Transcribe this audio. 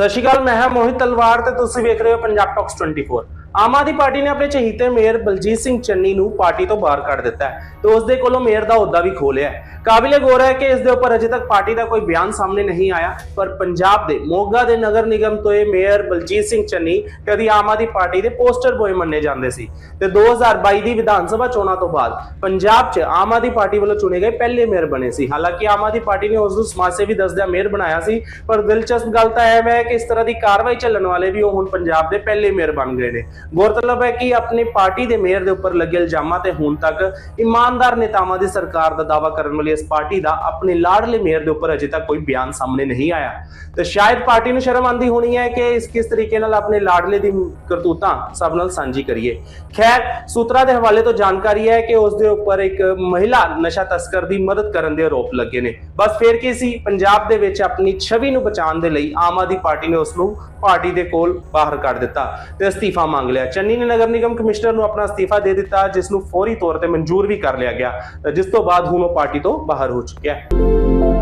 ਸਤਿ ਸ਼੍ਰੀ ਅਕਾਲ, ਮੈਂ ਹਾਂ ਮੋਹਿਤ ਤਲਵਾਰ ਤੇ ਤੁਸੀਂ ਵੇਖ ਰਹੇ ਹੋ ਪੰਜਾਬ ਟਾਕਸ 24 ਆਮ ਆਦਮੀ ਪਾਰਟੀ ਨੇ ਆਪਣੇ ਚਹੀਤੇ ਮੇਅਰ ਬਲਜੀਤ ਸਿੰਘ ਚੰਨੀ ਨੂੰ ਪਾਰਟੀ ਤੋਂ ਬਾਹਰ ਕੱਢ ਦਿੱਤਾ ਹੈ ਤੇ ਉਸ ਦੇ ਕੋਲੋਂ ਮੇਅਰ ਦਾ ਅਹੁਦਾ ਵੀ ਖੋਲਿਆ ਹੈ। ਕਾਬਿਲੇ ਗੌਰ ਹੈ ਕਿ ਇਸ ਦੇ ਉੱਪਰ ਅਜੇ ਤੱਕ ਪਾਰਟੀ ਦਾ ਕੋਈ ਬਿਆਨ ਸਾਹਮਣੇ ਨਹੀਂ ਆਇਆ, ਪਰ ਪੰਜਾਬ ਦੇ ਮੋਗਾ ਦੇ ਨਗਰ ਨਿਗਮ ਤੋਂ ਇਹ ਮੇਅਰ ਬਲਜੀਤ ਸਿੰਘ ਚੰਨੀ ਕਦੀ ਆਮ ਆਦਮੀ ਪਾਰਟੀ ਦੇ ਪੋਸਟਰ ਬੋਏ ਮੰਨੇ ਜਾਂਦੇ ਸੀ। ਤੇ 2022 ਦੀ ਵਿਧਾਨ ਸਭਾ ਚੋਣਾਂ ਤੋਂ ਬਾਅਦ ਪੰਜਾਬ 'ਚ ਆਮ ਆਦਮੀ ਪਾਰਟੀ ਵੱਲੋਂ ਚੁਣੇ ਗਏ ਪਹਿਲੇ ਮੇਅਰ ਬਣੇ ਸੀ। ਹਾਲਾਂਕਿ ਆਮ ਆਦਮੀ ਪਾਰਟੀ ਨੇ ਉਸ ਨੂੰ ਸਮਾਜ ਸੇਵੀ ਦੱਸਦਿਆਂ ਮੇਅਰ ਬਣਾਇਆ ਸੀ, ਪਰ ਦਿਲਚਸਪ ਗੱਲ ਤਾਂ ਇਹ ਹੈ ਕਿ ਇਸ ਤਰ੍ਹਾਂ ਦੀ ਕਾਰਵਾਈ ਚੱਲਣ ਵਾਲੇ ਵੀ ਉਹ ਹੁਣ ਪੰਜਾਬ ਦੇ ਪਹਿਲੇ ਮੇਅਰ ਬਣ ਗਏ ਨੇ। ਗੌਰਤਲਬ ਹੈ ਕਿ ਆਪਣੀ ਪਾਰਟੀ ਦੇ ਮੇਅਰ ਦੇ ਉੱਪਰ ਲੱਗੇ ਇਲਜ਼ਾਮਾਂ ਤੇ ਹੁਣ ਤੱਕ ਇਮਾਨਦਾਰ ਨੇਤਾਵਾਂ ਦੀ ਸਰਕਾਰ ਦਾ ਦਾਅਵਾ ਕਰਨ ਵਾਲੀ ਇਸ ਪਾਰਟੀ ਦਾ ਆਪਣੇ ਲਾਡਲੇ ਮੇਅਰ ਦੇ ਉੱਪਰ ਅਜੇ ਤੱਕ ਕੋਈ ਬਿਆਨ ਸਾਹਮਣੇ ਨਹੀਂ ਆਇਆ। ਤੇ ਸ਼ਾਇਦ ਪਾਰਟੀ ਨੂੰ ਸ਼ਰਮ ਆਂਦੀ ਹੋਣੀ ਹੈ ਕਿ ਇਸ ਕਿਸ ਤਰੀਕੇ ਨਾਲ ਆਪਣੇ ਲਾਡਲੇ ਦੀ ਕਰਤੂਤਾਂ ਸਭ ਨਾਲ ਸਾਂਝੀ ਕਰੀਏ। ਖੈਰ, ਸੂਤਰਾਂ ਦੇ ਹਵਾਲੇ ਤੋਂ ਜਾਣਕਾਰੀ ਹੈ ਕਿ ਉਸ ਦੇ ਉੱਪਰ ਇੱਕ ਮਹਿਲਾ ਨਸ਼ਾ ਤਸਕਰ ਦੀ ਮਦਦ ਕਰਨ ਦੇ ਆਰੋਪ ਲੱਗੇ ਨੇ। ਬਸ ਫੇਰ ਕੀ ਸੀ, ਪੰਜਾਬ ਦੇ ਵਿੱਚ ਆਪਣੀ ਛਵੀ ਨੂੰ ਬਚਾਉਣ ਦੇ ਲਈ ਆਮ ਆਦਮੀ ਪਾਰਟੀ ਨੇ ਉਸ ਨੂੰ ਪਾਰਟੀ ਦੇ ਕੋਲ ਬਾਹਰ ਕੱਢ ਦਿੱਤਾ ਤੇ ਅਸਤੀਫਾ ਮੰਗ ਲਿਆ। ਚੰਨੀ ਨੇ ਨਗਰ ਨਿਗਮ ਕਮਿਸ਼ਨਰ ਨੂੰ ਆਪਣਾ ਅਸਤੀਫਾ ਦੇ ਦਿੱਤਾ ਜਿਸ ਨੂੰ ਫੌਰੀ ਤੌਰ ਤੇ ਮਨਜ਼ੂਰ ਵੀ ਕਰ ਲਿਆ ਗਿਆ, ਜਿਸ ਤੋਂ ਬਾਅਦ ਹੁਣ ਉਹ ਪਾਰਟੀ ਤੋਂ ਬਾਹਰ ਹੋ ਚੁੱਕਿਆ ਹੈ।